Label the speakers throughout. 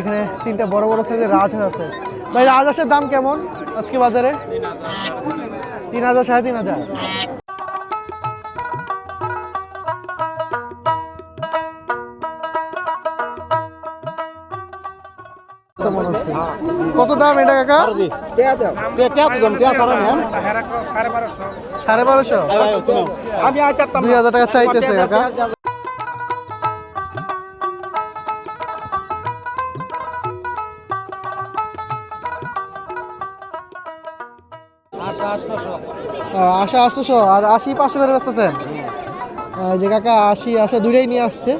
Speaker 1: এখানে তিনটা বড় বড় সাইজের রাজহাঁস আছে। ভাই রাজহাঁসের দাম কেমন আজকে বাজারে? তিন হাজার সাড়ে তিন হাজার। কত মনে হচ্ছে? কত দাম এটা কাকা? সাড়ে বারোশো। দুই হাজার টাকা চাইতেছে কাকা। আশা আটশোশো, আর আশি পাঁচশো করে বেচতেছেন। যে কাকা আশি, আশা দুইটাই নিয়ে আসছে।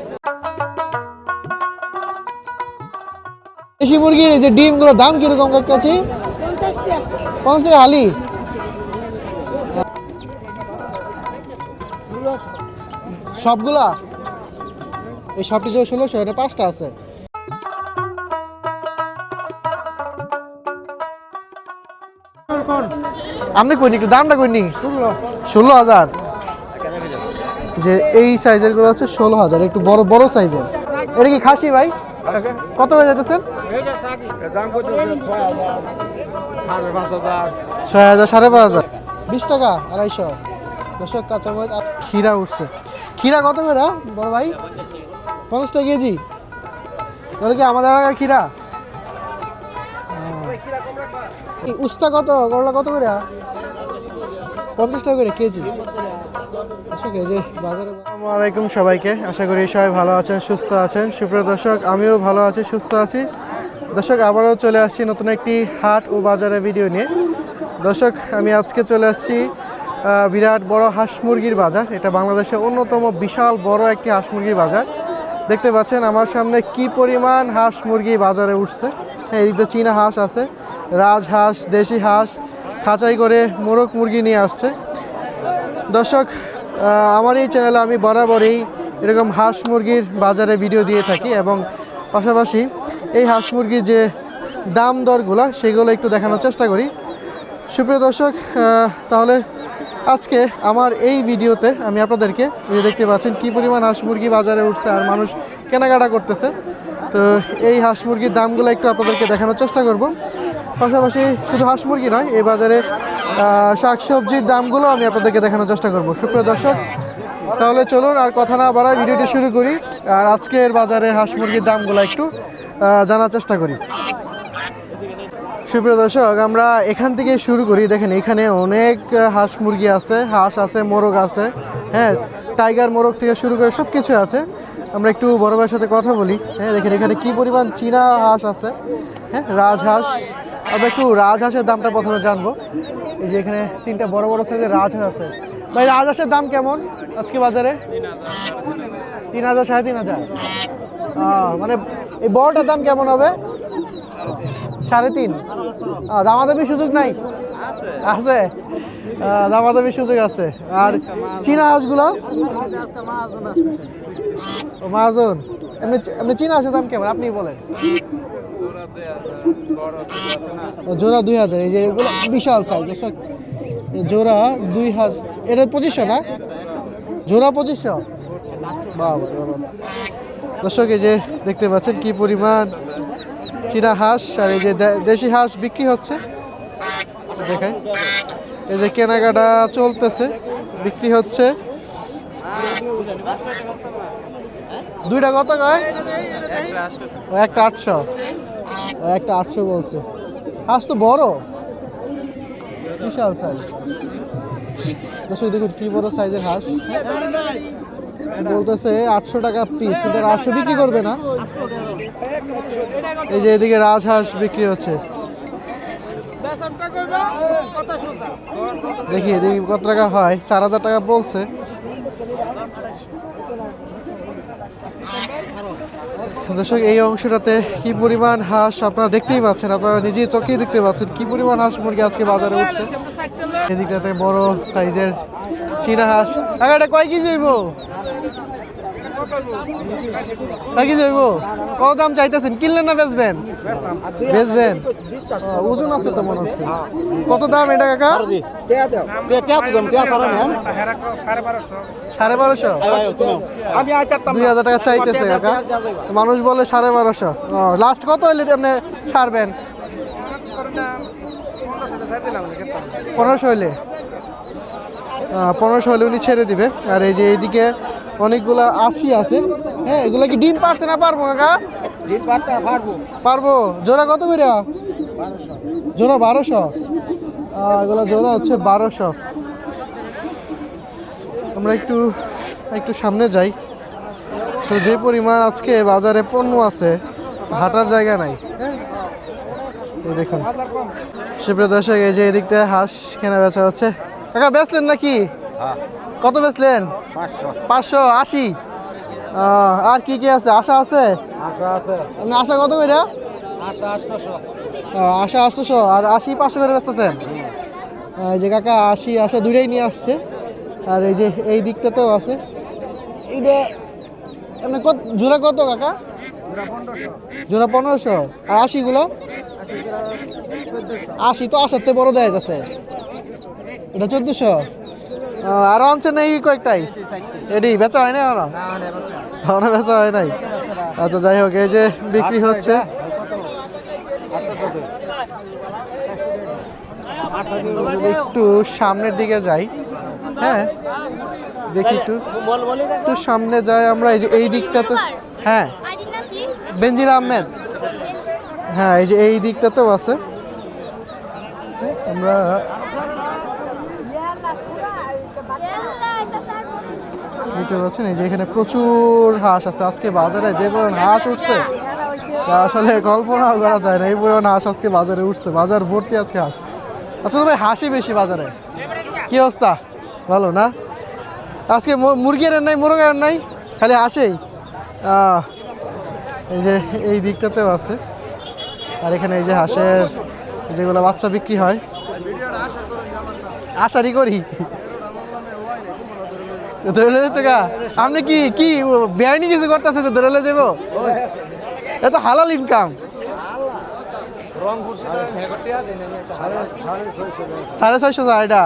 Speaker 1: দেশি মুরগির যে ডিমগুলোর দাম কীরকম কাছে পঞ্চাশ টাকা হালি। সবগুলা? এই সবটি যে ষোলোশো, এটা পাঁচটা আছে। আপনি কইনি, একটু দামটা কইনি। ষোলো হাজার। যে এই সাইজেরগুলো হচ্ছে ষোলো হাজার, একটু বড় বড় সাইজের এটা কি খাসি ভাই? কত হয়ে যেতেছেন ছয় হাজার, সাড়ে পাঁচ হাজার। বিশ টাকা, আড়াইশো। দশক কাঁচামরিচ আর ক্ষীরা উঠছে। ক্ষীরা কত করে, বড় ভাই? পঞ্চাশ টাকা কেজি। তাহলে কি আমাদের এলাকার ক্ষীরা? উস্তা কত, করলা কত করে? পঞ্চাশ টাকা করে কেজি। এই যে বাজারে সবাইকে। আশা করি সবাই ভালো আছেন, সুস্থ আছেন। সুপ্রিয় দর্শক, আমিও ভালো আছি, সুস্থ আছি। দর্শক, আবারও চলে আসছি নতুন একটি হাট ও বাজারের ভিডিও নিয়ে। দর্শক, আমি আজকে চলে আসছি বিরাট বড় হাঁস মুরগির বাজার। এটা বাংলাদেশের অন্যতম বিশাল বড় একটি হাঁস মুরগির বাজার। দেখতে পাচ্ছেন আমার সামনে কি পরিমাণ হাঁস মুরগি বাজারে উঠছে। হ্যাঁ এদিকে চীনা হাঁস আছে রাজহাঁস দেশি হাঁস খাঁচাই করে মোরগ মুরগি নিয়ে আসছে। দর্শক আমার এই চ্যানেলে আমি বরাবরই এরকম হাঁস মুরগির বাজারে ভিডিও দিয়ে থাকি এবং পাশাপাশি এই হাঁস মুরগির যে দাম দরগুলো সেগুলো একটু দেখানোর চেষ্টা করি। সুপ্রিয় দর্শক তাহলে আজকে আমার এই ভিডিওতে আমি আপনাদেরকে দেখতে পাচ্ছেন কি পরিমাণ হাঁস মুরগি বাজারে উঠছে আর মানুষ কেনাকাটা করতেছে। তো এই হাঁস মুরগির দামগুলো একটু আপনাদেরকে দেখানোর চেষ্টা করব। পাশাপাশি শুধু হাঁস মুরগি নয় এই বাজারে আহ, শাকসবজির দামগুলো আমি আপনাদেরকে দেখানোর চেষ্টা করব। সুপ্রিয় দর্শক তাহলে চলুন আর কথা না বাড়ায় ভিডিওটি শুরু করি। আর আজকের বাজারের হাঁস মুরগির দামগুলো একটু জানার চেষ্টা করি। সুপ্রিয় দর্শক আমরা এখান থেকে শুরু করি। দেখেন এখানে অনেক হাঁস মুরগি আছে হাঁস আছে মোরগ আছে হ্যাঁ? টাইগার মোরগ থেকে শুরু করে সব কিছু আছে। আমরা একটু বড় ভাইয়ের সাথে কথা বলি। হ্যাঁ দেখেন এখানে কি পরিমাণ চীনা হাঁস আছে হ্যাঁ? রাজহাঁস আমরা একটু রাজহাঁসের দামটা প্রথমে জানব। এই যে এখানে তিনটা বড় বড় সাইজের রাজহাঁস আছে। ভাই, রাজহাঁসের দাম কেমন আজকে বাজারে? তিন হাজার, সাড়ে তিন হাজার। মানে এই বড়টার দাম কেমন হবে? সাড়ে তিন। দামাদামি সুযোগ নাই? আছে। দামাদামি সুযোগ আছে। আর চীনা হাঁসগুলো? মাহাজন। এমনি এমনি চীনা হাঁসের দাম কেমন? আপনি বলেন। জোড়া দুই হাজার। এই যে এগুলো বিশাল সাইজ দর্শক জোড়া দুই হাজার এটা পঁচিশশো না? জোড়া পঁচিশশো? বাবা দর্শক, এই যে দেখতে পাচ্ছেন কি পরিমাণ চীনা হাঁস, আর এই যে দেশি হাঁস বিক্রি হচ্ছে। দেখাই এই যে কেনাকাটা চলতেছে, বিক্রি হচ্ছে। দুইটা কত কয়? একটা আটশো। একটা আটশো বলছে। হাঁস তো বড়। বিশাল সাইজ দেখুন কি বড় সাইজের হাঁস। বলতেছে আটশো টাকা পিস কিন্তু আটশো বিক্রি করবে না। এই যে এদিকে রাজহাঁস বিক্রি হচ্ছে। দেখি, এদিকে কত টাকা হয়? চার হাজার টাকা বলছে। দর্শক, এই অংশটাতে কি পরিমাণ হাঁস আপনারা দেখতেই পাচ্ছেন, আপনারা নিজেই চোখেই দেখতে পাচ্ছেন কি পরিমাণ হাঁস মুরগি আজকে বাজারে উঠছে। এদিকটাতে বড় সাইজের চীনা হাঁস। এটা কয় কেজি হইব? কেজি হইব কত দাম চাইতেছেন? কিনলেন না বেচবেন? বেচবেন? ওজন আছে তো মনে হচ্ছে। কত দাম এটা, কাকা? সাড়ে বারোশো। দুই হাজার টাকা চাইতেছে, কাকা। মানুষ বলে সাড়ে বারোশো। লাস্ট কত হইলে আপনি ছাড়বেন? পনেরোশো হইলে। পনেরোশো হলে উনি ছেড়ে দিবে। আর এই যে এইদিকে অনেকগুলা আশি আছে। হ্যাঁ এগুলা কি ডিম পারছে না পারব কাকা?
Speaker 2: পারতে পারব।
Speaker 1: পারব জোড়া কত করে জোড়া বারোশো? এগুলো জোড়া হচ্ছে বারোশো। আমরা একটু একটু সামনে যাই। তো যে পরিমাণ আজকে বাজারে পণ্য আছে হাঁটার জায়গা নাই। দেখুন। সুপ্রিয় দর্শক এই যে এদিকটা হাঁস কেনা বেচা হচ্ছে। কাকা বেচলেন নাকি? কত বেচলেন?
Speaker 2: পাঁচশো।
Speaker 1: আশি? আর কি কি আছে? আশা আছে?
Speaker 2: আশা আছে।
Speaker 1: আপনি আশা কত করে
Speaker 2: আশা আটশোশো।
Speaker 1: আর আশি পাঁচশো করে বেচতেছেন? এই যে কাকা আশি আশা দুটাই নিয়ে আসছে। আর এই যে এই দিকটাতেও আছে। এইটা এমনি কত জোড়া কত কাকা? জোড়া পনেরোশো। আর আশিগুলো? আশি তো থেকে বড় দেয় যাচ্ছে এটা চোদ্দোশো? আরও আনছেন এই কয়েকটাই? এডি, বেচা হয় না এখনও এখনও বেচা হয় নাই। আচ্ছা যাই হোক, এই যে বিক্রি হচ্ছে। একটু সামনের দিকে যাই। হ্যাঁ দেখি একটু। একটু সামনে যাই আমরা, এই যে এই
Speaker 3: দিকটা তো হ্যাঁ।
Speaker 1: বেনজির আহমেদ। হ্যাঁ এই যে এই দিকটাতেও আছে। আমরা দেখতে পাচ্ছেন, এই যে এখানে প্রচুর হাঁস আছে। আজকে বাজারে যে পরিমাণ হাঁস উঠছে, তা আসলে কল্পনাও করা যায় না, এই পরিমাণ হাঁস আজকে বাজারে উঠছে, বাজার ভর্তি আজকে হাঁস। আচ্ছা ভাই হাঁসই বেশি বাজারে। কি অবস্থা? ভালো না? আজকে মুরগির নাই, মুরগের নাই, খালি হাঁসেই। এই যে এই দিকটাতেও আছে। আর এখানে এই যে হাঁসের যেগুলো বাচ্চা বিক্রি হয় আশারি করি। ধরে যেতে গা। আপনি কি কি বেআইনি কিছু করতেছে তো ধরে যাব এত হালাল ইনকাম সাড়ে ছয়শো টাকা এটা।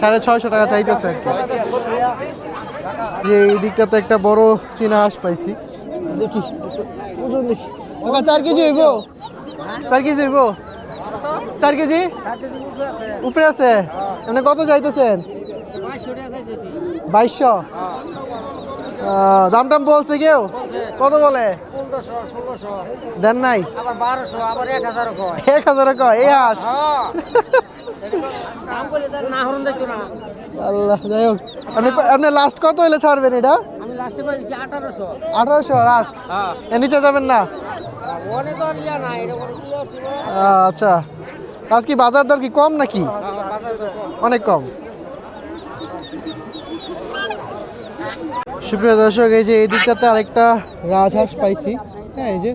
Speaker 1: সাড়ে ছয়শো টাকা চাইতেছে যে এই দিকটাতে একটা বড় চীনা হাঁস পাইছি। দেখি ওজন দেখি। চার কেজি হইব? চার কেজি হইব? চার কেজি? উপরে আছে। মানে কত চাইতেছেন? বাইশশো আহ, দাম টাম বলছে কেউ? কত বলে? দেন নাই।
Speaker 2: এক হাজার কয়।
Speaker 1: এই হাঁস।
Speaker 2: না
Speaker 1: আল্লাহ যাই হোক। আপনি আপনি লাস্ট কত হইলে ছাড়বেন এটা?
Speaker 2: আঠারোশো।
Speaker 1: লাস্ট
Speaker 2: হ্যাঁ।
Speaker 1: নিচে যাবেন না? আচ্ছা। আজ কি বাজার দর কি কম নাকি। অনেক কম। সুপ্রিয় দর্শক, এই যে এই দিকটাতে আরেকটা রাজহাঁস পাইছি। হ্যাঁ এই যে।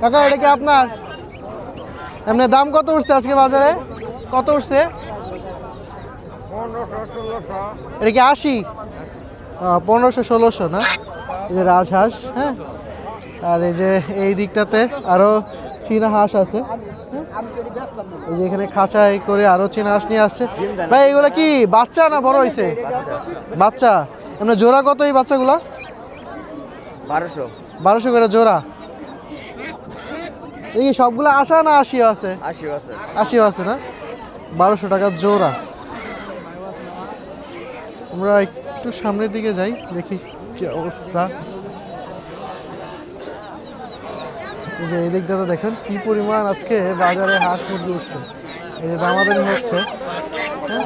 Speaker 1: কাকা, এটা কি আপনার? এমনি দাম কত উঠছে আজকে বাজারে? কত উঠছে? এটা কি আশি? পনেরোশো, ষোলোশো, না? এই যে রাজহাঁস হ্যাঁ। আর এই যে এই দিকটাতে আরও চীনা হাঁস আছে। হ্যাঁ? এই যে এখানে খাঁচাই করে আরও চীনা হাঁস নিয়ে আসছে। ভাই এগুলো কি বাচ্চা না বড় হয়েছে বাচ্চা। এমনি জোড়া কত এই বাচ্চাগুলো?
Speaker 2: বারোশো।
Speaker 1: বারোশো করে জোড়া। এই সবগুলো আশা না আশিও আছে?
Speaker 2: আশি আছে।
Speaker 1: আশিও আছে না? বারোশো টাকা জোড়া। আমরা একটু সামনের দিকে যাই দেখি কি অবস্থা এই যে এই দিকটাতে দেখেন কি পরিমাণ আজকে বাজারে হাঁস মুরগি উঠছে। এই যে দামাদামি হচ্ছে। হ্যাঁ?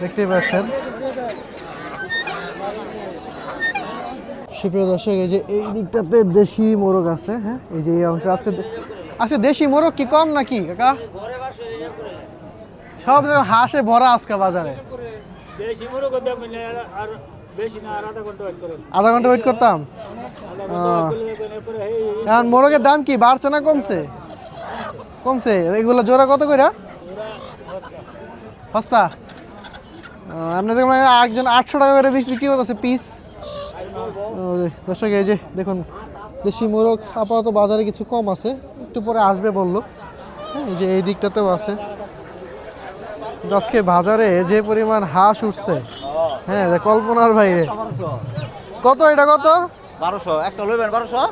Speaker 1: দেখতেই পাচ্ছেন। সুপ্রিয় দর্শক, এই যে এই দিকটাতে দেশি মোরগ আছে হ্যাঁ? এই যে এই অংশ আজকে আজকে দেশি মোরগ কি কম নাকি, কাকা? সব হাঁসে ভরা আজকে বাজারে।
Speaker 4: আধা ঘণ্টা ওয়েট
Speaker 1: করতাম? এখন মোরগের দাম কি বাড়ছে না কমছে? কমছে। এগুলো জোড়া কত করে সস্তা? আপনাদের একজন আটশো টাকা করে বিক্রি করছে পিস দর্শক এই যে দেখুন দেশি মোরগ আপাতত বাজারে কিছু কম আছে একটু পরে আসবে বলল। হ্যাঁ, এই যে এই দিকটাতেও আছে। আজকে বাজারে যে পরিমাণ হাঁস উঠছে হ্যাঁ যে কল্পনার বাইরে। কত এটা কত?
Speaker 3: বারোশো একটা লইবেন বারোশো?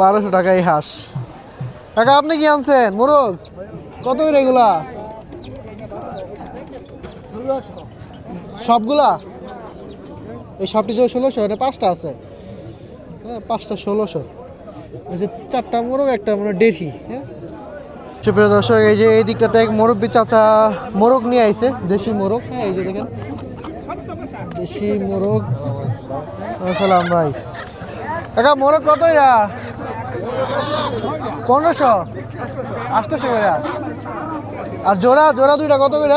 Speaker 1: বারোশো টাকাই হাঁস। কাকা আপনি কি আনছেন? মোরগ? কত এগুলা? সবগুলা? এই সবটি যে ষোলোশো এটা পাঁচটা আছে। হ্যাঁ পাঁচটা ষোলোশো। এই যে চারটা মোরগ একটা মানে দেড়ি হ্যাঁ? সুপ্রিয় দর্শক, এই যে এই দিকটাতে এক মুরব্বী চাচা মোরগ নিয়ে আইছে, দেশি মোরগ। হ্যাঁ এই যে দেখেন। দেশি মোরগ। সালাম ভাই। কাকা, মোরগ কত এরা পনেরোশো? আটশোশো করে আর জোড়া জোড়া দুইটা কত করে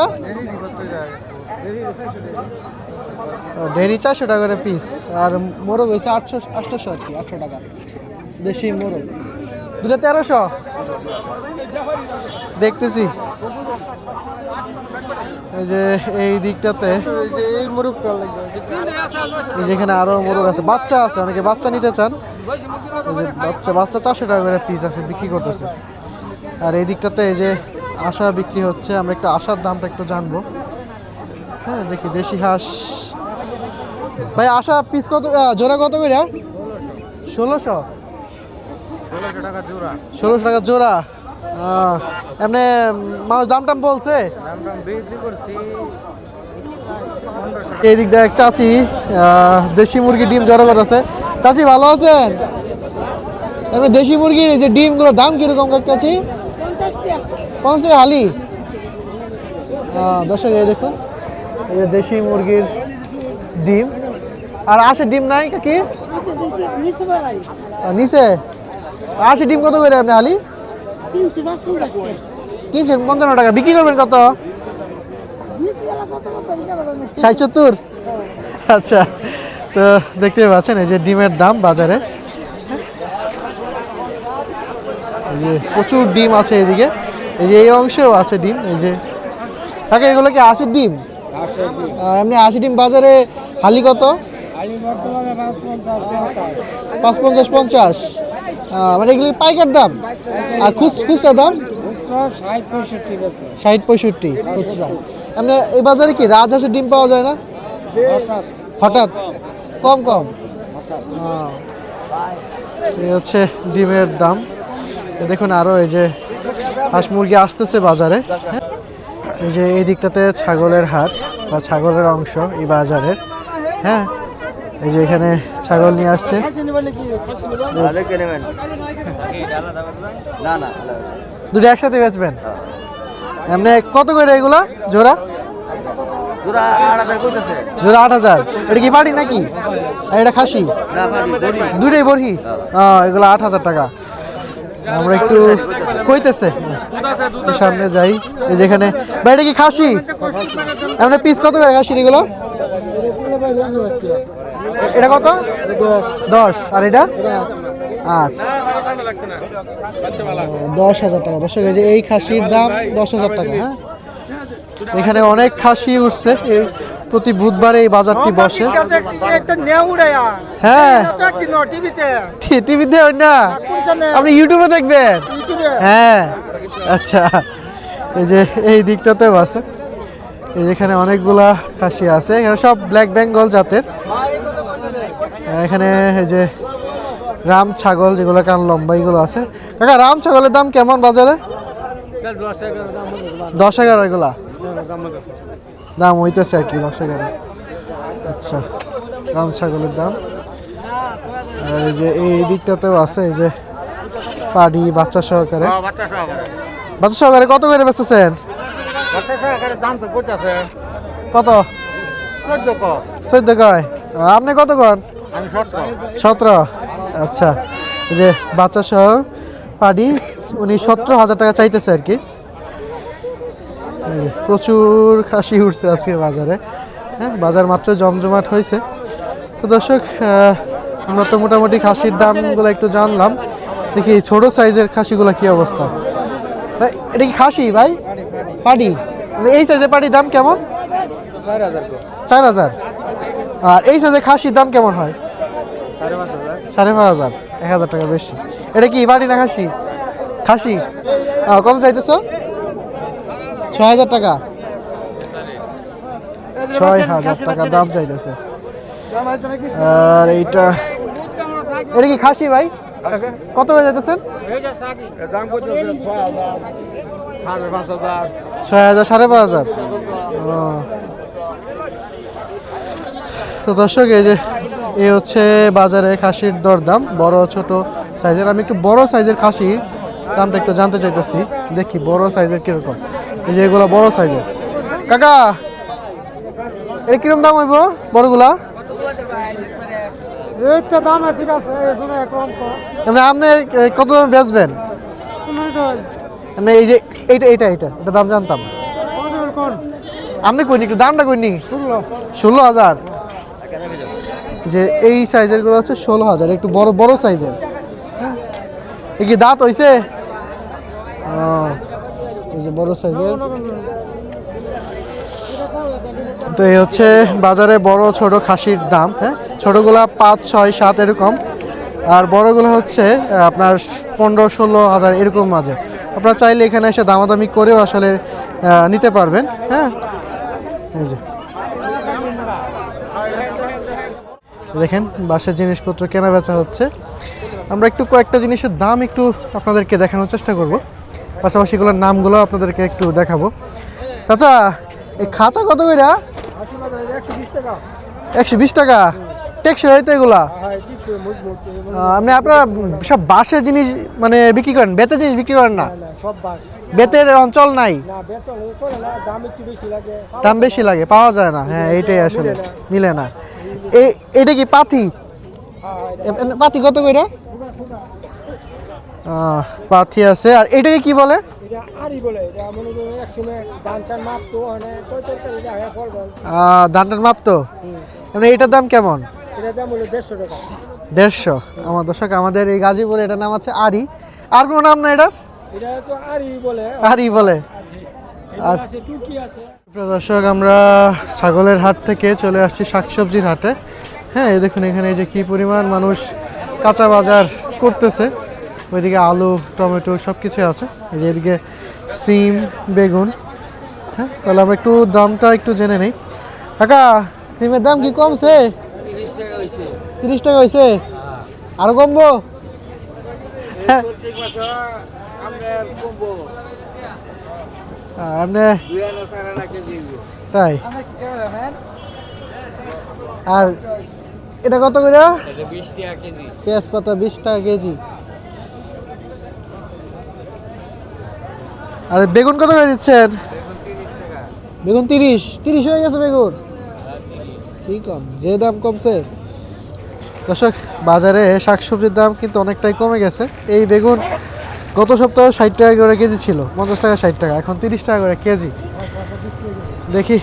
Speaker 1: ডেরি চারশো টাকা করে পিস আর মোরগ হয়েছে আটশো আটশোশো আর কি আটশো টাকা। দেশি মোরগ। দুটা তেরোশো? দেখতেছি। এই যে এই দিকটাতে। যেখানে আরও মোরগ আছে। বাচ্চা আছে, অনেকে বাচ্চা নিতে চান। বাচ্চা বাচ্চা চারশো টাকা করে পিস আছে বিক্রি করতেছে। আর এই দিকটাতে এই যে আশা বিক্রি হচ্ছে, আমরা একটু আশার দামটা একটু জানব। হ্যাঁ দেখি, দেশি হাঁস। ভাই, আশা পিস কত জোড়া কত করে? ষোলোশো।
Speaker 3: ষোলোশো টাকা জোড়া।
Speaker 1: এমনি মাছ দাম টাম বলছে এই দিক দিয়ে চাচি দেশি মুরগি ডিম জড়ো আছে চাচি ভালো আছেন? এবার দেশি মুরগির যে ডিমগুলো দাম কীরকম চাচি? পঞ্চাশ টাকা হালি। আহ, দর্শক এই দেখুন। এই যে দেশি মুরগির ডিম। আর আসে ডিম নাই কি? নিচে? আসে ডিম কত করে আপনি হালি কিনছেন পঞ্চান্ন টাকা। বিক্রি করবেন কত? ষাট সত্তর? আচ্ছা তো দেখতে পাচ্ছেন এই যে ডিমের দাম বাজারে। এই যে প্রচুর ডিম আছে এদিকে। এই যে এই অংশেও আছে ডিম এই যে। কাকা এগুলো কি আশির ডিম? এমনি আশি ডিম বাজারে হালি কত? পাঁচ পঞ্চাশ। পঞ্চাশ। মানে এগুলি পাইকার দাম? আর খুচ খুচরা দাম? ষাট পঁয়ষট্টি খুচরা। এমনি এই বাজারে কি রাজহাঁসের ডিম পাওয়া যায় না? হঠাৎ। কম কম? এই হচ্ছে ডিমের দাম। দেখুন আরও এই যে হাঁস মুরগি আসতেছে বাজারে। এই যে এই দিকটাতে ছাগলের হাট বা ছাগলের অংশ এই বাজারের। হ্যাঁ? এই যে এখানে ছাগল নিয়ে আসছে। দুটো একসাথে বেচবেন? এমনি কত করে এগুলা? জোড়া?
Speaker 3: আট হাজার।
Speaker 1: এটা কি পাটি নাকি? এটা খাসি? দুটাই বড়ি? হ্যাঁ এগুলো আট হাজার টাকা। আমরা একটু কইতেছে। সামনে যাই। এই কি খাসি? এমনি পিস কত করে খাসির এগুলো? এটা কত? দশ। আর এটা? আচ্ছা। দশ হাজার টাকা। দশ যে এই খাসির দাম দশ হাজার টাকা হ্যাঁ? এখানে অনেক খাসি উঠছে। এই প্রতি বুধবারে এই বাজারটি বসে। হ্যাঁ। টিভিতে। না? আপনি ইউটিউবে দেখবেন? হ্যাঁ। আচ্ছা। এই যে এই দিকটাতেও আছে। এই যেখানে অনেকগুলা খাসি আছে। এখানে সব ব্ল্যাক বেঙ্গল জাতের। এখানে এই যে রাম ছাগল যেগুলো কান লম্বা এগুলো আছে। কাকা রাম ছাগলের দাম কেমন বাজারে? দশ এগারো এগুলা? দাম হইতেছে আর কি দশ এগারো। আচ্ছা রাম ছাগলের দাম। আর এই যে এই দিকটাতেও আছে এই যে পাডি বাচ্চা সহকারে।
Speaker 3: বাচ্চা সহকারে।
Speaker 1: কত করে বেচতেছেন
Speaker 3: বাচ্চা সহকারে দাম তো কইতাছে
Speaker 1: কত?
Speaker 3: চোদ্দ
Speaker 1: কয়? আপনি কত কন?
Speaker 3: সতেরো।
Speaker 1: আচ্ছা। যে বাচ্চা সহ পাডি উনি সতেরো হাজার টাকা চাইতেছে আর কি। প্রচুর খাসি উঠছে আজকে বাজারে। হ্যাঁ বাজার মাত্র জমজমাট হয়েছে। তো দর্শক আমরা তো মোটামুটি খাসির দামগুলো একটু জানলাম। দেখি ছোট সাইজের খাসিগুলো কি অবস্থা? তা এটা কি খাসি ভাই? পাটি মানে এই সাইজের পাটির দাম কেমন?
Speaker 3: চার হাজার
Speaker 1: চার হাজার। আর এই সাইজের খাসির দাম কেমন হয়?
Speaker 3: সাড়ে পাঁচ হাজার।
Speaker 1: এক হাজার টাকা বেশি। এটা কি বাড়ি না খাসি? খাসি? কত চাইতেছ? ছয় হাজার টাকা। ছয় হাজার টাকা দাম চাইতেছে। আর এইটা এটা কি খাসি ভাই? কত হয়ে যাইতেছেন
Speaker 3: ছয় হাজার সাড়ে পাঁচ হাজার।
Speaker 1: ছয় হাজার সাড়ে পাঁচ হাজার। ও। তো দর্শক এই যে এই হচ্ছে বাজারে খাসির দরদাম বড় ছোট সাইজের। আমি একটু বড় সাইজের খাসির দামটা একটু জানতে চাইতেছি। দেখি বড় সাইজের কীরকম। এই যে এগুলো বড় সাইজের। কাকা এটা কীরকম দাম হইব বড়গুলা?
Speaker 3: এইটা দাম ঠিক আছে এখানে কম কম
Speaker 1: মানে আপনি কত দামে বেচবেন? মানে এই যে এইটা এইটা এইটা এটা দাম জানতাম। আপনি কইনি একটু দামটা কইনি।
Speaker 3: ষোলো।
Speaker 1: ষোলো হাজার। যে এই সাইজেরগুলো হচ্ছে ষোলো হাজার, একটু বড় বড় সাইজের হ্যাঁ কি দাঁত হইছে? বড় সাইজের তো এই হচ্ছে বাজারে বড়, ছোট খাসির দাম হ্যাঁ? ছোটগুলা পাঁচ, ছয়, সাত এরকম। আর বড়গুলো হচ্ছে আপনার পনেরো, ষোলো হাজার এরকম মাঝে। আপনারা চাইলে এখানে এসে দামাদামি করেও আসলে নিতে পারবেন হ্যাঁ? এই যে। দেখেন, বাসের জিনিসপত্র কেনা বেচা হচ্ছে। আমরা একটু কয়েকটা জিনিসের দাম একটু আপনাদেরকে দেখানোর চেষ্টা করব। পাশাপাশি এগুলোর নামগুলো আপনাদেরকে একটু দেখাবো। চাচা, এই খাঁচা কত করে
Speaker 3: একশো বিশ টাকা।
Speaker 1: টেকসই হয়তো এগুলা? আপনি আপনারা সব বাঁশের জিনিস মানে বিক্রি করেন? বেতের জিনিস বিক্রি করেন না? বেতের অঞ্চল নাই?
Speaker 3: দাম বেশি লাগে,
Speaker 1: পাওয়া যায় না। হ্যাঁ এইটাই আসলে। মিলে না। এটা কি পাতি? এ- পাতি কত কইরা? আহ, পাতি আছে। আর এটাকে কি বলে?
Speaker 3: করো
Speaker 1: ধানটার মাপ তো মানে এইটার দাম কেমন?
Speaker 3: দেড়শো
Speaker 1: আমার দর্শক আমাদের এই গাজীপুরে এটার নাম আছে আরি আর কোনো নাম না এটা
Speaker 3: আরি বলে।
Speaker 1: আরি বলে। আর
Speaker 3: তুর্কি আছে।
Speaker 1: দর্শক, আমরা ছাগলের হাট থেকে চলে আসছি শাকসবজির হাটে। হ্যাঁ এই দেখুন এখানে যে কি পরিমাণ মানুষ কাঁচা বাজার করতেছে। ওইদিকে আলু, টমেটো সব কিছু আছে। এই যে এদিকে সিম, বেগুন। হ্যাঁ তাহলে আমরা একটু দামটা একটু জেনে নেই। কাকা, সিমের দাম কি কমছে? তিরিশ টাকা হয়েছে আরও কমবো? হ্যাঁ তাই? আর এটা কত করে? পেঁয়াজ পাতা বিশ টাকা কেজি। আর বেগুন কত করে দিচ্ছেন? বেগুন তিরিশ। তিরিশ হয়ে গেছে বেগুন। কি কম? যে দাম কমছে। দর্শক, বাজারে শাকসবজির দাম কিন্তু অনেকটাই কমে গেছে। এই বেগুন গত সপ্তাহে ষাট টাকা করে কেজি ছিল পঞ্চাশ টাকা ষাট টাকা এখন তিরিশ টাকা করে কেজি। দেখি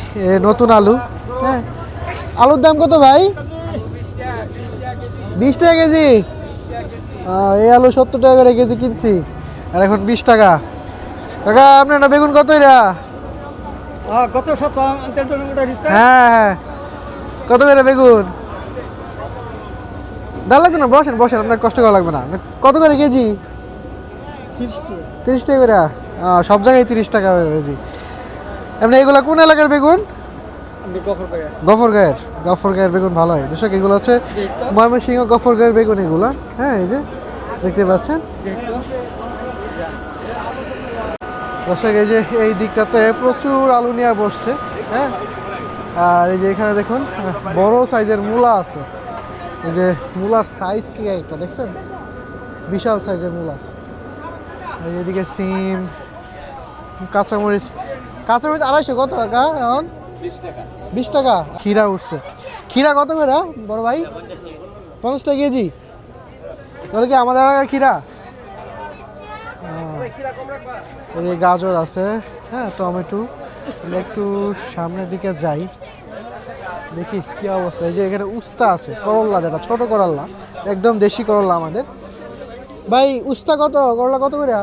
Speaker 1: নতুন আলু হ্যাঁ। আলুর দাম কত ভাই? বিশ টাকা কেজি। এই আলু সত্তর টাকা করে কেজি কিনছি আর এখন বিশ টাকা। কাকা আপনার না বেগুন কত এরা হ্যাঁ হ্যাঁ। কত করে বেগুন? দাঁড়ালে তো না বসেন বসেন আপনার কষ্ট করা লাগবে না। কত করে কেজি? তিরিশ টাকা করে সব জায়গায় তিরিশ টাকা কেজি এমনি এগুলো কোন এলাকার বেগুন? গফরগাঁয়ের। গফরগাঁয়ের। বেগুন ভালো হয়। দর্শক এগুলো হচ্ছে ময়মনসিংহ গফরগাঁয়ের বেগুন এগুলো। হ্যাঁ এই যে দেখতে পাচ্ছেন। দর্শক এই যে এই দিকটাতে প্রচুর আলু নিয়ে বসছে হ্যাঁ? আর এই যে এখানে দেখুন বড় সাইজের মূলা আছে। এই যে মূলার সাইজ কি একটা দেখছেন? বিশাল সাইজের মূলা। এদিকে সিম কাঁচামরিচ কাঁচামরিচ আড়াইশো কত? টাকা এখন? বিশ টাকা। খিরা উঠছে। খিরা কত করে বড় ভাই? পঞ্চাশ টাকা কেজি। তাহলে কি আমাদের এলাকার ও। এই গাজর আছে হ্যাঁ টমেটো। একটু সামনের দিকে যাই। দেখি কি অবস্থা। এই যে এখানে উস্তা আছে করল্লা যেটা ছোট করল্লা। একদম দেশি করল্লা আমাদের। ভাই, উস্তা কত? করলা কত করে?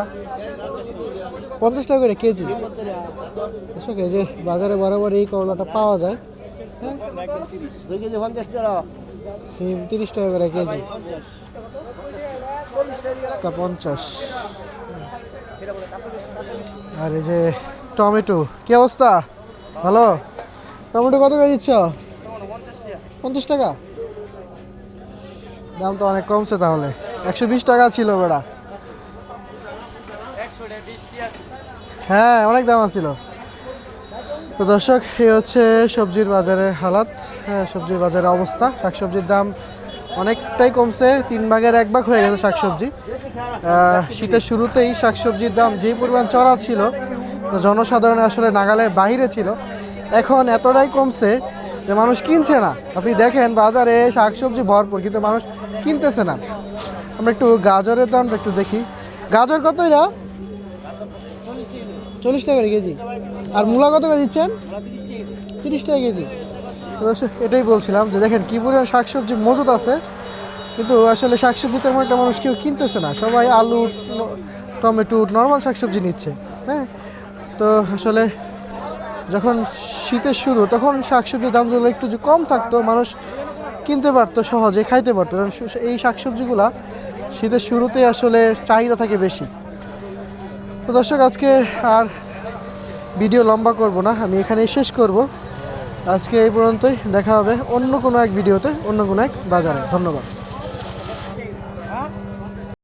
Speaker 1: পঞ্চাশ টাকা করে কেজি। এই যে বাজারে বরাবর এই করলাটা পাওয়া যায়।
Speaker 3: কেজি
Speaker 1: সিম তিরিশ টাকা করে কেজি। পঞ্চাশ। আর এই যে টমেটো, কি অবস্থা? ভালো? টমেটো কত করে দিচ্ছ? পঞ্চাশ টাকা? দাম তো অনেক কমছে তাহলে। একশো বিশ টাকা ছিল বেড়া। হ্যাঁ অনেক দাম আছিল। তো দর্শক এই হচ্ছে সবজির বাজারের হালাত। হ্যাঁ সবজির বাজারের অবস্থা। শাকসবজির দাম অনেকটাই কমছে, তিন ভাগের এক ভাগ হয়ে গেছে শাকসবজি। শীতের শুরুতেই শাকসবজির দাম যেই পরিমাণ চড়া ছিল জনসাধারণ আসলে নাগালের বাইরে ছিল। এখন এতটাই কমছে যে মানুষ কিনছে না। আপনি দেখেন বাজারে শাকসবজি ভরপুর, কিন্তু মানুষ কিনতেছে না। আমরা একটু গাজরের দামটা একটু দেখি। গাজর কত এরা? চল্লিশ টাকা করে কেজি। আর মূলা কত করে দিচ্ছেন? তিরিশ টাকা কেজি। এটাই বলছিলাম যে দেখেন কী পরিমাণ শাকসবজি মজুদ আছে। কিন্তু আসলে শাকসবজি তেমন একটা মানুষ কেউ কিনতেছে না। সবাই আলু, টমেটো, নর্মাল শাকসবজি নিচ্ছে হ্যাঁ? তো আসলে যখন শীতের শুরু, তখন শাকসবজির দাম যেগুলো একটু কম থাকতো, মানুষ কিনতে পারতো, সহজে খাইতে পারতো। এই শাকসবজিগুলা শীতের শুরুতে আসলে চাহিদা থাকে বেশি। তো দর্শক, আজকে আর ভিডিও লম্বা করব না, আমি এখানেই শেষ করব। আজকে এই পর্যন্তই, দেখা হবে অন্য কোনো এক ভিডিওতে, অন্য কোনো এক বাজারে। ধন্যবাদ।